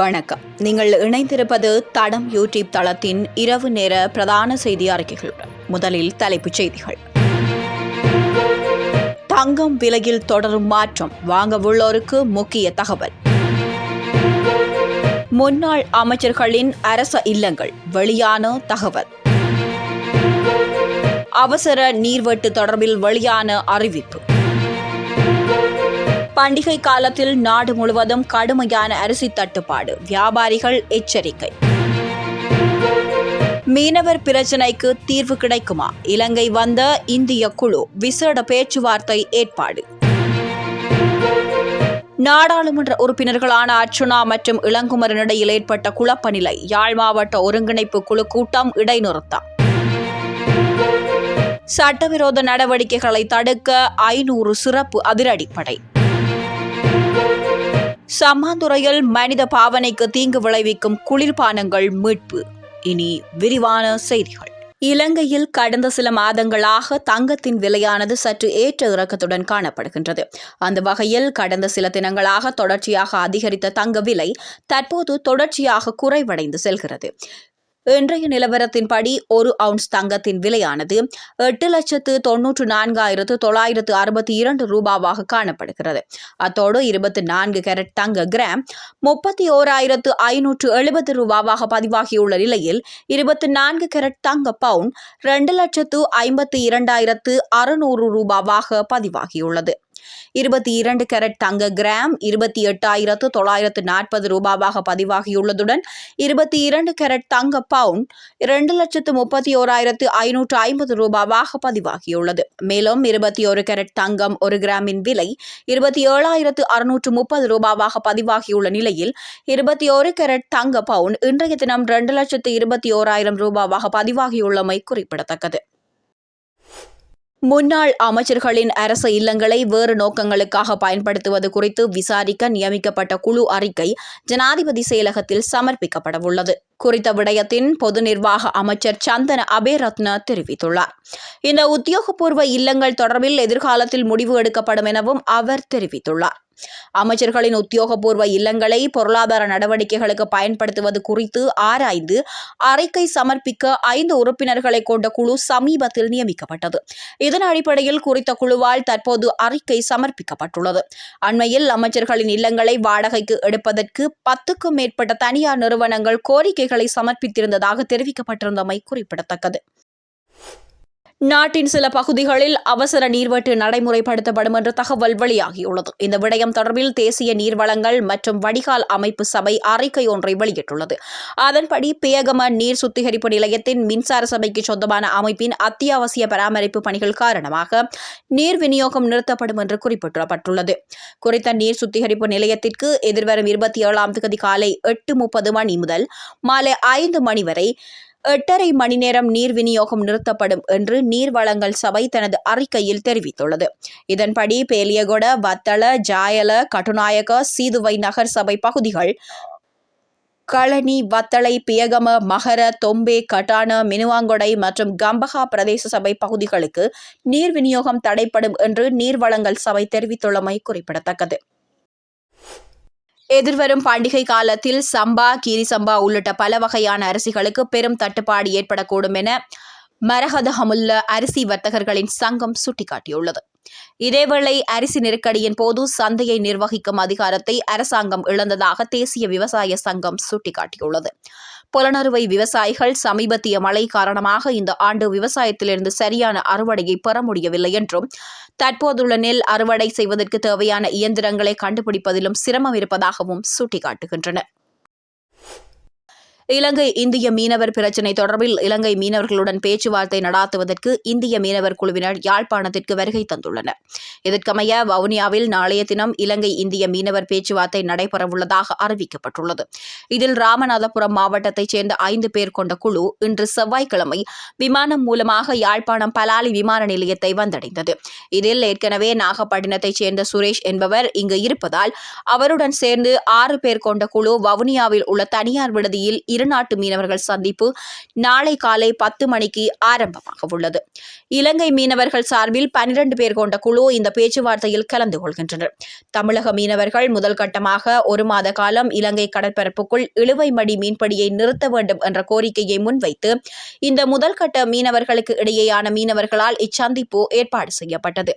வணக்கம். நீங்கள் இணைந்திருப்பது தடம் யூடியூப் தளத்தின் இரவு நேர பிரதான செய்தி அறிக்கைகளுடன் முதலில் தலைப்புச் செய்திகள். தங்கம் விலையில் தொடரும் மாற்றம் வாங்கவுள்ளோருக்கு முக்கிய தகவல். முன்னாள் அமைச்சர்களின் அரச இல்லங்கள் வெளியான தகவல். அவசர நீர்வெட்டு தொடர்பில் வெளியான அறிவிப்பு. பண்டிகை காலத்தில் நாடு முழுவதும் கடுமையான அரிசி தட்டுப்பாடு. வியாபாரிகள் எச்சரிக்கை. மீனவர் பிரச்சினைக்கு தீர்வு கிடைக்குமா? இலங்கை வந்த இந்திய குழு விசேட பேச்சுவார்த்தை ஏற்பாடு. நாடாளுமன்ற உறுப்பினர்களான அர்ச்சுனா மற்றும் இளங்குமரனிடையில் ஏற்பட்ட குழப்ப நிலை யாழ் மாவட்ட ஒருங்கிணைப்பு குழு கூட்டம் இடைநிறுத்தம். சட்டவிரோத நடவடிக்கைகளை தடுக்க ஐநூறு சிறப்பு அதிரடிப்படை. சம்மாந்துறையில் மனித பாவனைக்கு தீங்கு விளைவிக்கும் குளிர்பானங்கள் மீட்பு. இனி விரிவான செய்திகள். இலங்கையில் கடந்த சில மாதங்களாக தங்கத்தின் விலையானது சற்று ஏற்ற இறக்கத்துடன் காணப்படுகின்றது. அந்த வகையில் கடந்த சில தினங்களாக தொடர்ச்சியாக அதிகரித்த தங்க விலை தற்போது தொடர்ச்சியாக குறைவடைந்து செல்கிறது. இன்றைய நிலவரத்தின்படி ஒரு அவுன்ஸ் தங்கத்தின் விலையானது எட்டு லட்சத்து தொன்னூற்று நான்காயிரத்து தொள்ளாயிரத்து அறுபத்தி இரண்டு ரூபாவாக காணப்படுகிறது. அத்தோடு இருபத்தி நான்கு கேரட் தங்க கிராம் முப்பத்தி ஓராயிரத்து ஐநூற்று எழுபது ரூபாவாக பதிவாகியுள்ள நிலையில் இருபத்தி நான்கு கேரட் தங்க பவுன் இரண்டு லட்சத்து ஐம்பத்தி இரண்டாயிரத்து அறுநூறு ரூபாவாக பதிவாகியுள்ளது. இருபத்தி இரண்டு கேரட் தங்க கிராம் இருபத்தி எட்டாயிரத்து தொள்ளாயிரத்து நாற்பது ரூபாவாக பதிவாகியுள்ளதுடன் இருபத்தி இரண்டு கேரட் தங்க பவுன் இரண்டு லட்சத்து முப்பத்தி ஓராயிரத்து ஐநூற்று ஐம்பது ரூபாவாக பதிவாகியுள்ளது. மேலும் இருபத்தி ஒரு கேரட் தங்கம் ஒரு கிராமின் விலை இருபத்தி ஏழாயிரத்து அறுநூற்று முப்பது ரூபாவாக பதிவாகியுள்ள நிலையில் இருபத்தி ஒரு கேரட் தங்க பவுன் இன்றைய தினம் இரண்டு லட்சத்து இருபத்தி ஓராயிரம் ரூபாவாக பதிவாகியுள்ளமை குறிப்பிடத்தக்கது. முன்னாள் அமைச்சர்களின் அரசு இல்லங்களை வேறு நோக்கங்களுக்காக பயன்படுத்துவது குறித்து விசாரிக்க நியமிக்கப்பட்ட குழு அறிக்கை ஜனாதிபதி செயலகத்தில் சமர்ப்பிக்கப்படவுள்ளது. குறித்த விடயத்தின் பொது நிர்வாக அமைச்சர் சந்தன அபேரத்ன தெரிவித்துள்ளார். இந்த உத்தியோகபூர்வ இல்லங்கள் தொடர்பில் எதிர்காலத்தில் முடிவு எடுக்கப்படும் எனவும் அவர் தெரிவித்துள்ளார். அமைச்சர்களின் உத்தியோகபூர்வ இல்லங்களை பொருளாதார நடவடிக்கைகளுக்கு பயன்படுத்துவது குறித்து ஆராய்ந்து அறிக்கை சமர்ப்பிக்க ஐந்து உறுப்பினர்களை கொண்ட குழு சமீபத்தில் நியமிக்கப்பட்டது. இதன் அடிப்படையில் குறித்த குழுவால் தற்போது அறிக்கை சமர்ப்பிக்கப்பட்டுள்ளது. அண்மையில் அமைச்சர்களின் இல்லங்களை வாடகைக்கு எடுப்பதற்கு பத்துக்கும் மேற்பட்ட தனியார் நிறுவனங்கள் கோரிக்கைகளை சமர்ப்பித்திருந்ததாக தெரிவிக்கப்பட்டிருந்தமை குறிப்பிடத்தக்கது. நாட்டின் சில பகுதிகளில் அவசர நீர்வெட்டு நடைமுறைப்படுத்தப்படும் என்ற தகவல் வெளியாகியுள்ளது. இந்த விடயம் தொடர்பில் தேசிய நீர்வளங்கள் மற்றும் வடிகால் அமைப்பு சபை அறிக்கை ஒன்றை வெளியிட்டுள்ளது. அதன்படி பேகம நீர் சுத்திகரிப்பு நிலையத்தின் மின்சார சபைக்கு சொந்தமான அமைப்பின் அத்தியாவசிய பராமரிப்பு பணிகள் காரணமாக நீர் விநியோகம் நிறுத்தப்படும் என்று குறிப்பிடப்பட்டுள்ளது. குறித்த நீர் சுத்திகரிப்பு நிலையத்திற்கு எதிர்வரும் இருபத்தி ஏழாம் தேதி காலை எட்டு முப்பது மணி முதல் மாலை ஐந்து மணி வரை எட்டரை மணி நேரம் நீர் விநியோகம் நிறுத்தப்படும் என்று நீர்வளங்கள் சபை தனது அறிக்கையில் தெரிவித்துள்ளது. இதன்படி பேலியகொட வத்தள ஜாயல கட்டுநாயக சீதுவை நகர் சபை பகுதிகள் களனி வத்தளை பியகம மகர தொம்பே கட்டான மினுவாங்கொடை மற்றும் கம்பகா பிரதேச சபை பகுதிகளுக்கு நீர் விநியோகம் தடைப்படும் என்று நீர்வளங்கள் சபை தெரிவித்துள்ளமை குறிப்பிடத்தக்கது. எதிர்வரும் பண்டிகை காலத்தில் சம்பா கீரி சம்பா உள்ளிட்ட பல வகையான அரிசிகளுக்கு பெரும் தட்டுப்பாடு ஏற்படக்கூடும் என மரகதகமுள்ள அரிசி வர்த்தகர்களின் சங்கம் சுட்டிக்காட்டியுள்ளது. இதேவேளை அரிசி நெருக்கடியின் போது சந்தையை நிர்வகிக்கும் அதிகாரத்தை அரசாங்கம் இழந்ததாக தேசிய விவசாய சங்கம் சுட்டிக்காட்டியுள்ளது. புலனறுவை விவசாயிகள் சமீபத்திய மழை காரணமாக இந்த ஆண்டு விவசாயத்திலிருந்து சரியான அறுவடையை பெற முடியவில்லை என்றும் தற்போதுள்ள நெல் அறுவடை செய்வதற்கு தேவையான இயந்திரங்களை கண்டுபிடிப்பதிலும் சிரமம் இருப்பதாகவும் சுட்டிக்காட்டுகின்றனர் இலங்கை இந்திய மீனவர் பிரச்சினை தொடர்பில் இலங்கை மீனவர்களுடன் பேச்சுவார்த்தை நடாத்துவதற்கு இந்திய மீனவர் குழுவினர் யாழ்ப்பாணத்திற்கு வருகை தந்துள்ளனர். இதற்கமைய வவுனியாவில் நாளைய தினம் இலங்கை இந்திய மீனவர் பேச்சுவார்த்தை நடைபெறவுள்ளதாக அறிவிக்கப்பட்டுள்ளது. இதில் ராமநாதபுரம் மாவட்டத்தைச் சேர்ந்த ஐந்து பேர் கொண்ட குழு இன்று செவ்வாய்க்கிழமை விமானம் மூலமாக யாழ்ப்பாணம் பலாலி விமான நிலையத்தை வந்தடைந்தது. இதில் ஏற்கனவே நாகப்பட்டினத்தைச் சேர்ந்த சுரேஷ் என்பவர் இங்கு இருப்பதால் அவருடன் சேர்ந்து ஆறு பேர் கொண்ட குழு வவுனியாவில் உள்ள தனியார் விடுதியில் இருநாட்டு மீனவர்கள் சந்திப்பு நாளை காலை பத்து மணிக்கு ஆரம்பமாக உள்ளது. இலங்கை மீனவர்கள் சார்பில் பனிரெண்டு பேர் கொண்ட குழு இந்த பேச்சுவார்த்தையில் கலந்து கொள்கின்றனர். தமிழக மீனவர்கள் முதல் கட்டமாக ஒரு மாத காலம் இலங்கை கடற்பரப்புக்குள் இழுவை மடி மீன்பிடியை நிறுத்த வேண்டும் என்ற கோரிக்கையை முன்வைத்து இந்த முதல் கட்ட மீனவர்களுக்கு இடையேயான மீனவர்களால் இச்சந்திப்பு ஏற்பாடு செய்யப்பட்டது.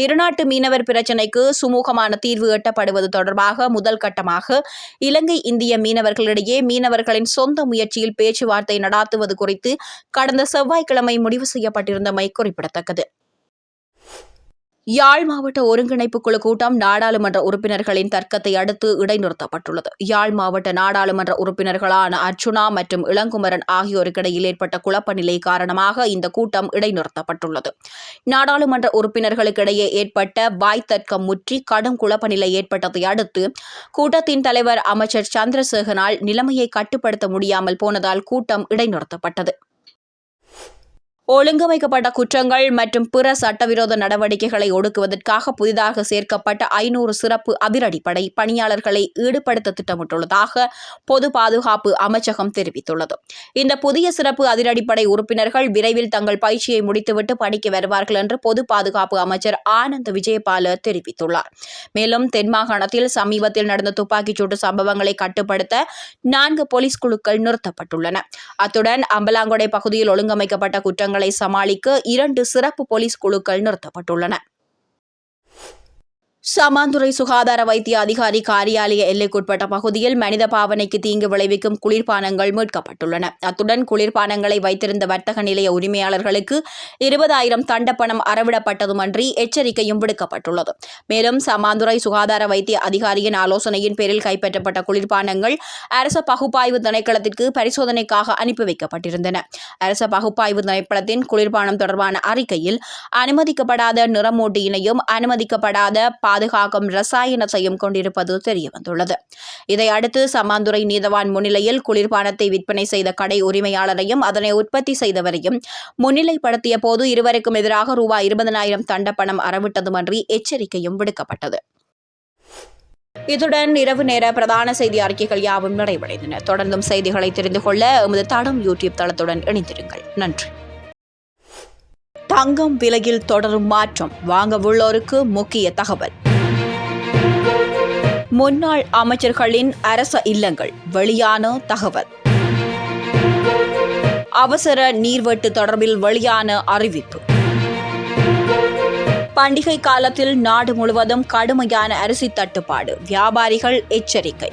இருநாட்டு மீனவர் பிரச்சினைக்கு சுமூகமான தீர்வு எட்டப்படுவது தொடர்பாக முதல் கட்டமாக இலங்கை இந்திய மீனவர்களிடையே மீனவர்களின் சொந்த முயற்சியில் பேச்சுவார்த்தை நடாத்துவது குறித்து கடந்த செவ்வாய்க்கிழமை முடிவு செய்யப்பட்டிருந்தமை குறிப்பிடத்தக்கது. யாழ் மாவட்ட ஒருங்கிணைப்பு குழு கூட்டம் நாடாளுமன்ற உறுப்பினர்களின் தர்க்கத்தை அடுத்து இடைநிறுத்தப்பட்டுள்ளது. யாழ் மாவட்ட நாடாளுமன்ற உறுப்பினர்களான அர்ச்சுனா மற்றும் இளங்குமரன் ஆகியோருக்கிடையில் ஏற்பட்ட குழப்ப நிலை காரணமாக இந்த கூட்டம் இடைநிறுத்தப்பட்டுள்ளது. நாடாளுமன்ற உறுப்பினர்களுக்கிடையே ஏற்பட்ட வாய்த்தர்க்கம் முற்றி கடும் குழப்ப நிலை ஏற்பட்டதை அடுத்து கூட்டத்தின் தலைவர் அமைச்சர் சந்திரசேகனால் நிலைமையை கட்டுப்படுத்த முடியாமல் போனதால் கூட்டம் இடைநிறுத்தப்பட்டது. ஒழுங்கமைக்கப்பட்ட குற்றங்கள் மற்றும் பிற சட்டவிரோத நடவடிக்கைகளை ஒடுக்குவதற்காக புதிதாக சேர்க்கப்பட்ட ஐநூறு சிறப்பு அதிரடிப்படை பணியாளர்களை ஈடுபடுத்த திட்டமிட்டுள்ளதாக பொது பாதுகாப்பு அமைச்சகம் தெரிவித்துள்ளது. இந்த புதிய சிறப்பு அதிரடிப்படை உறுப்பினர்கள் விரைவில் தங்கள் பயிற்சியை முடித்துவிட்டு பணிக்கு வருவார்கள் என்று பொது பாதுகாப்பு அமைச்சர் ஆனந்த் விஜயபால தெரிவித்துள்ளார். மேலும் தென் மாகாணத்தில் சமீபத்தில் நடந்த துப்பாக்கிச்சூட்டு சம்பவங்களை கட்டுப்படுத்த நான்கு போலீஸ் குழுக்கள் நிறுத்தப்பட்டுள்ளன. அத்துடன் அம்பலாங்கொடை பகுதியில் ஒழுங்கமைக்கப்பட்ட குற்றங்கள் சமாளிக்க இரண்டு சிறப்பு போலீஸ் குழுக்கள் நிறுத்தப்பட்டுள்ளன. சமாந்துறை சுகாதார வைத்திய அதிகாரி காரியாலய எல்லைக்குட்பட்ட பகுதியில் மனித பாவனைக்கு தீங்கு விளைவிக்கும் குளிர்பானங்கள் மீட்கப்பட்டுள்ளன. அத்துடன் குளிர்பானங்களை வைத்திருந்த வர்த்தக நிலைய உரிமையாளர்களுக்கு இருபதாயிரம் தண்டப்பணம் அறவிடப்பட்டதுமன்றி எச்சரிக்கையும் விடுக்கப்பட்டுள்ளது. மேலும் சமாந்துறை சுகாதார வைத்திய அதிகாரியின் ஆலோசனையின் பேரில் கைப்பற்றப்பட்ட குளிர்பானங்கள் அரச பகுப்பாய்வு திணைக்களத்திற்கு பரிசோதனைக்காக அனுப்பி வைக்கப்பட்டிருந்தன. அரச பகுப்பாய்வு திணைக்களத்தின் குளிர்பானம் தொடர்பான அறிக்கையில் அனுமதிக்கப்படாத நிறமூட்டியினையும் அனுமதிக்கப்படாத பாதுகாக்கும் ரசாயனத்தையும் கொண்டிருப்பது தெரியவந்துள்ளது. இதையடுத்து சமாந்துறை நீதவான் முன்னிலையில் குளிர்பானத்தை விற்பனை செய்த கடை உரிமையாளரையும் அதனை உற்பத்தி செய்தவரையும் முன்னிலைப்படுத்திய போது இருவருக்கும் எதிராக ரூபாய் இருபதனாயிரம் தண்டப்பணம் அறவிட்டதுமன்றி எச்சரிக்கையும் விடுக்கப்பட்டது. இத்துடன் இரவு நேர பிரதான செய்தி அறிக்கைகள் யாவும் நிறைவடைந்தன. தொடர்ந்தும் செய்திகளை தெரிந்து கொள்ள எமது தடம் யூடியூப் தளத்துடன் இணைந்திருங்கள். நன்றி. தங்கம் விலையில் தொடரும் மாற்றம். வாங்க உள்ளோருக்கு முக்கிய தகவல். முன்னாள் அமைச்சர்களின் அரச இல்லங்கள். வெளியான தகவல். அவசர நீர்வெட்டு தொடர்பில் வெளியான அறிவிப்பு. பண்டிகை காலத்தில் நாடு முழுவதும் கடுமையான அரிசி தட்டுப்பாடு. வியாபாரிகள் எச்சரிக்கை.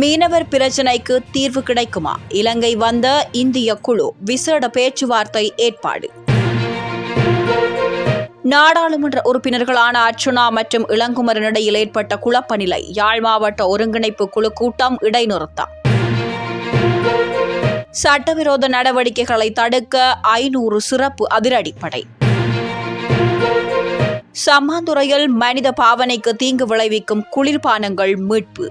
மீனவர் பிரச்சினைக்கு தீர்வு கிடைக்குமா? இலங்கை வந்த இந்திய குழு விசேட பேச்சுவார்த்தை ஏற்பாடு. நாடாளுமன்ற உறுப்பினர்களான அர்ச்சுனா மற்றும் இளங்குமரனிடையில் ஏற்பட்ட குழப்ப நிலை யாழ் மாவட்ட ஒருங்கிணைப்பு குழு கூட்டம் இடைநிறுத்தம். சட்டவிரோத நடவடிக்கைகளை தடுக்க ஐநூறு சிறப்பு அதிரடிப்படை. சம்மாந்துறையில் மனித பாவனைக்கு தீங்கு விளைவிக்கும் குளிர்பானங்கள் மீட்பு.